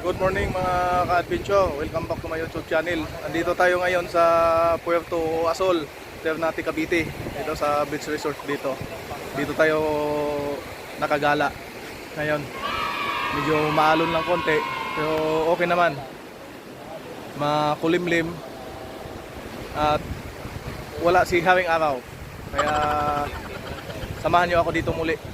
Good morning mga ka-adventure. Welcome back to my YouTube channel. Andito tayo ngayon sa Puerto Asol, Ternate, Cavite. Ito sa beach resort dito. Dito tayo nakagala. Ngayon, medyo maalon lang konti. Pero okay naman. Makulimlim. At wala si hawing araw. Kaya samahan nyo ako dito muli.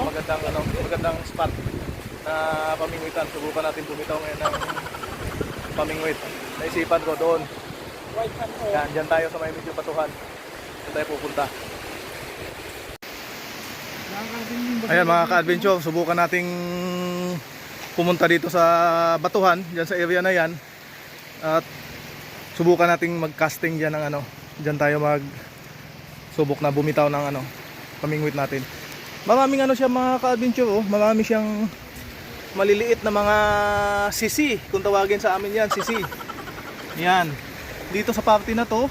Ng magandang ano, magandang spot na pamingwitan. Subukan natin bumitaw ngayon ng pamingwit. Naisipan ko doon. Yan, dyan tayo sa may medyo patuhan. Doon tayo pupunta. Ayan mga ka-adventure, subukan nating pumunta dito sa batuhan, dyan sa area na yan. At subukan nating mag-casting dyan ng ano. Dyan tayo mag subok na bumitaw ng ano, pamingwit natin. Maraming ano siya mga ka-adventure oh. Marami siyang maliliit na mga sisi. Kung tawagin sa amin yan, sisi. Yan. Dito sa party na to,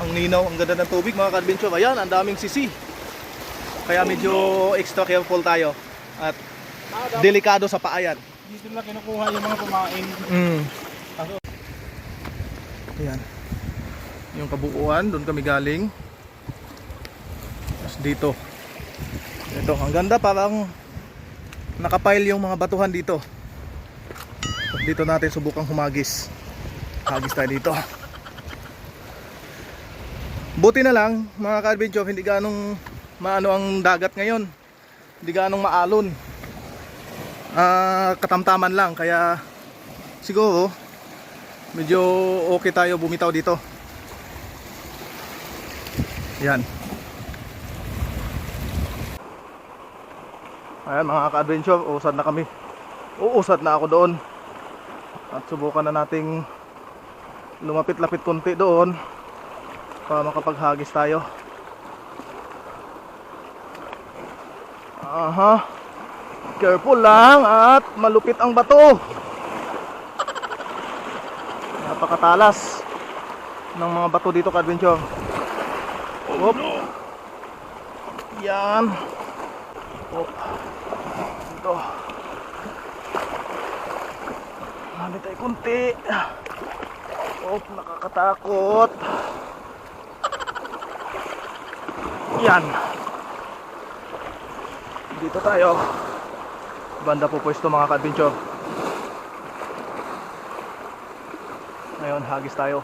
ang ninaw, ang ganda ng tubig mga ka-adventure. Ayan, ang daming sisi. Kaya medyo extra careful tayo. At delikado sa paayan. Dito na kinukuha yung mga pumain. Mm. Ayan. Yung kabuuan, doon kami galing. Tapos dito. Ito, ang ganda parang nakapile yung mga batuhan dito. Dito natin subukang humagis. Hagis tayo dito. Buti na lang, mga ka-adventure, hindi ganong maano ang dagat ngayon. Hindi ganong maalon. Ah, katamtaman lang kaya siguro medyo okay tayo bumitaw dito. Yan. Ayan mga ka-adventure, usad na kami. Uusad na ako doon. At subukan na nating lumapit-lapit konti doon para makapaghagis tayo. Aha. Careful lang at malupit ang bato. Napakatalas ng mga bato dito ka-adventure. Hop. Yan. Hop. Dito. Mami tayo kunti. Hop, nakakatakot. Yan. Dito tayo. Banda po pwesto mga ka-adventure. Ngayon, hagis tayo.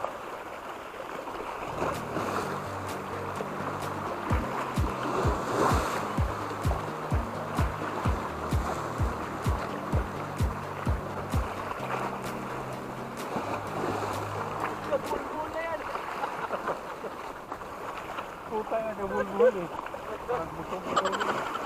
Ah, ah, ah,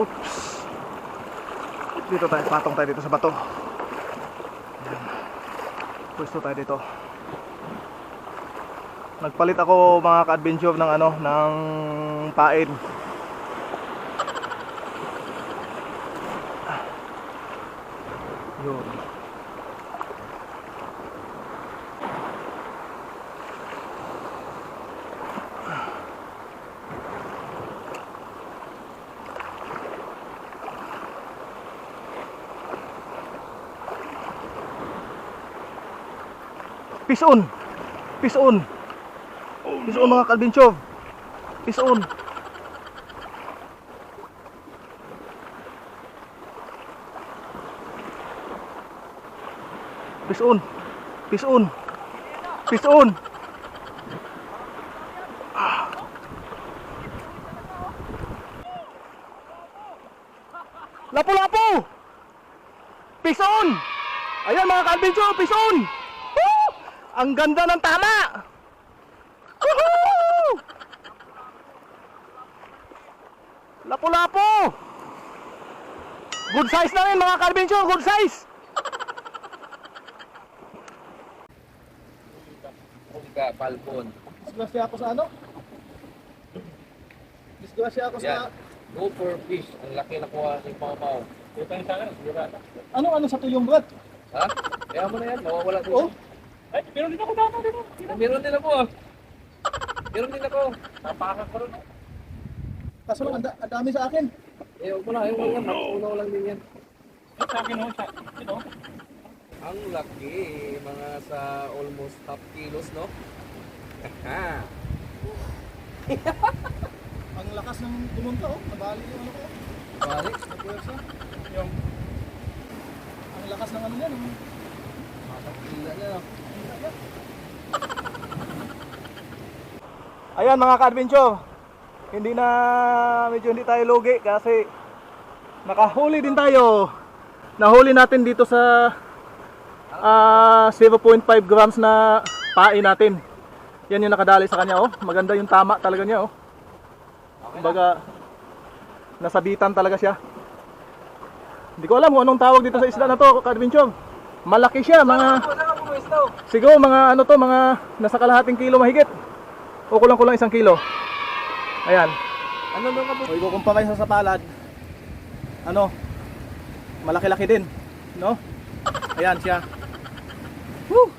Oops. Dito tayo, patong tayo dito sa bato. Ayan. Pwesto tayo dito. Nagpalit ako mga ka-adventure ng ano, ng pain. Ah. Yun. Pison. Pison. Pison mga kalbinchov. Pison. Pison. Pison. Pison. Lapu-lapu! Pison! Ayan mga kalbinchov, pison! Ang ganda ng tama! Woohoo! Lapu-lapu! Good size na rin mga karbincho, good size! Ka, palpon. Disgrasya ako sa ano? Disgrasya ako Yan. Go for fish. Ang laki na kuha ni Mamaw. Ito yung sana. Ano ano sa tuyong brad? Ha? Kaya mo na yan. Mawawala din. Oh, Ay, meron din ako dama din. Meron din ako ah. Meron din ako. Napakan ko rin. kaso lang ang da- ang dami sa akin. Eh, huwag mo na. Ayaw mo lang. Nakunaw lang din yan. Sa akin oh, sa ito. Ang laki. Mga sa almost half kilos, no? Ang lakas ng pumunta oh, nabali yung ano ko. Balik. Nagwersa. Yung ang lakas ng ano yan, ang Makapila niya. Ayan mga ka-adventure Hindi na medyo hindi tayo lugi kasi nakahuli din tayo. Nahuli natin dito sa ah 0.5 grams na pain natin. Yan yung nakadali sa kanya oh. Maganda yung tama talaga niya oh. Kumbaga nasabitan talaga siya. Hindi ko alam kung anong tawag dito sa isla na to, ka-adventure. Malaki siya, mga siguro mga ano to, mga nasa kalahating kilo mahigit. O kulang-kulang isang kilo. Ayan. Ano nung kabut? O ikukumpara sa palad. Ano? Malaki-laki din, no? Ayan siya. Woo!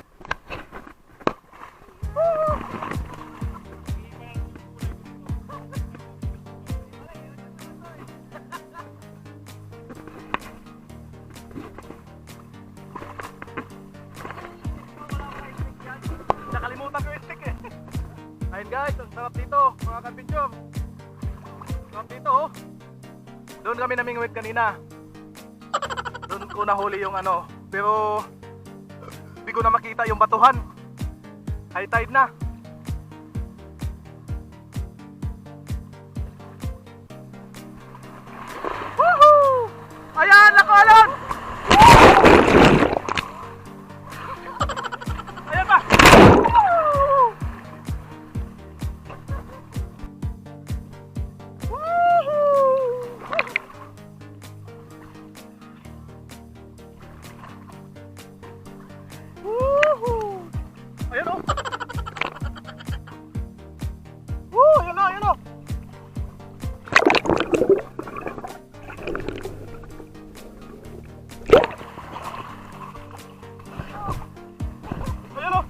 Ayun guys, ang sarap dito, mga kabinsyom. Sarap dito oh. Doon kami namingwit kanina. Doon ko nahuli yung ano. Pero hindi ko na makita yung batuhan. High tide na. Ayan o! Woo! Ayan na, ayan na! Ayan o!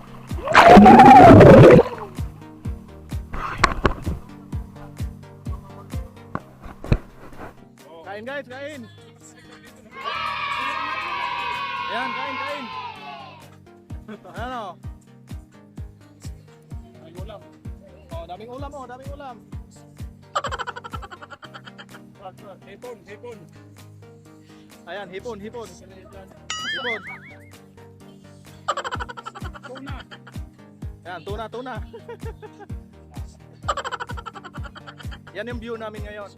Kain guys, kain! Oh, daming ulam. Hipon, hipon. Ayan, hipon, hipon. Hipon. Tuna. Ayan, tuna, tuna. Yan yung view namin ngayon.